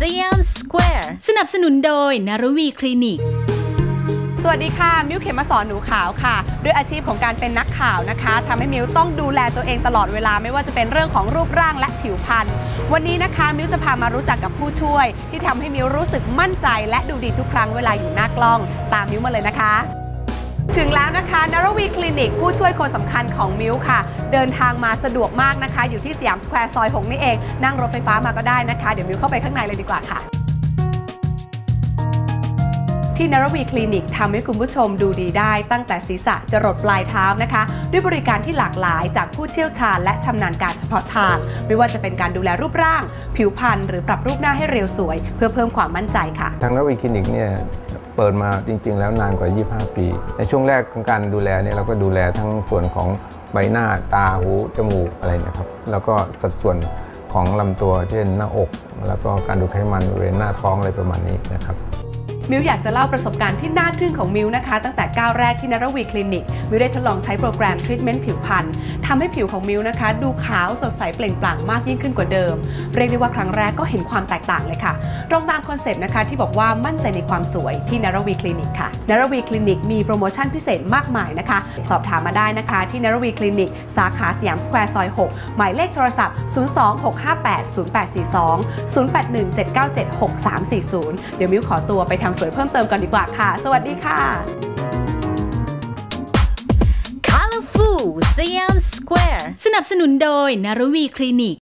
สยามสแควร์สนับสนุนโดยนารวีคลินิก สวัสดีค่ะ มิวเขมมาสอนหนูขาวค่ะ ด้วยอาชีพของการเป็นนักข่าวนะคะทำให้มิวต้องดูแลตัวเองตลอดเวลาไม่ว่าจะเป็นเรื่องของรูปร่างและผิวพรรณวันนี้นะคะมิวจะพามารู้จักกับผู้ช่วย ที่ทำให้มิวรู้สึกมั่นใจ และดูดีทุกครั้งเวลาอยู่หน้ากล้อง ตามมิวมาเลยนะคะ ถึงแล้วนะคะนารวีคลินิก ผู้ช่วยคนสำคัญของมิวค่ะ เดินทางมาสะดวกมากนะคะ อยู่ที่สยามสแควร์ซอย6นี่เอง นั่งรถไฟฟ้ามาก็ได้นะคะ เดี๋ยวมิวเข้าไปข้างในเลยดีกว่าค่ะที่นารวีคลินิกทำให้คุณผู้ชมดูดีได้ตั้งแต่ศีรษะจรดปลายเท้านะคะ ด้วยบริการที่หลากหลายจากผู้เชี่ยวชาญและชำนาญการเฉพาะทาง ไม่ว่าจะเป็นการดูแลรูปร่าง ผิวพรรณหรือปรับรูปหน้าให้เรียวสวย เพื่อเพิ่มความมั่นใจค่ะ ทางนรวีคลินิกเนี่ย เปิดมาจริง ๆ แล้วนานกว่า 25 ปี ในช่วงแรกของการดูแลเนี่ยเราก็ดูแลทั้งส่วนของใบหน้าตาหูจมูกอะไรนะครับแล้วก็สัดส่วนของลำตัวเช่นหน้าอก แล้วก็การดูดไขมันบริเวณหน้าท้องอะไรประมาณนี้นะครับ มิวอยากจะเล่าประสบการณ์ที่น่าทึ่งของมิวนะคะ ตั้งแต่ก้าวแรกที่นรวีคลินิก มิวได้ทดลองใช้โปรแกรมทรีทเมนต์ผิวพรรณทำให้ผิวของมิวนะคะ ดูขาวสดใสเปล่งปลั่งมากยิ่งขึ้นกว่าเดิม เรียกได้ว่าครั้งแรกก็เห็นความแตกต่างเลยค่ะ ตรงตามคอนเซปต์นะคะ ที่บอกว่ามั่นใจในความสวยที่นรวีคลินิกค่ะนรวีคลินิกมีโปรโมชั่นพิเศษมากมายนะคะ สอบถามมาได้นะคะที่นรวีคลินิก สาขาสยามสแควร์ซอย6หมายเลขโทรศัพท์ 026580842 0817976340 เดี๋ยวมิวขอตัวไปทำสวยเพิ่มเติมก่อนดีกว่าค่ะ สวัสดีค่ะ Colorful Siam Square สนับสนุนโดยนารวีคลินิก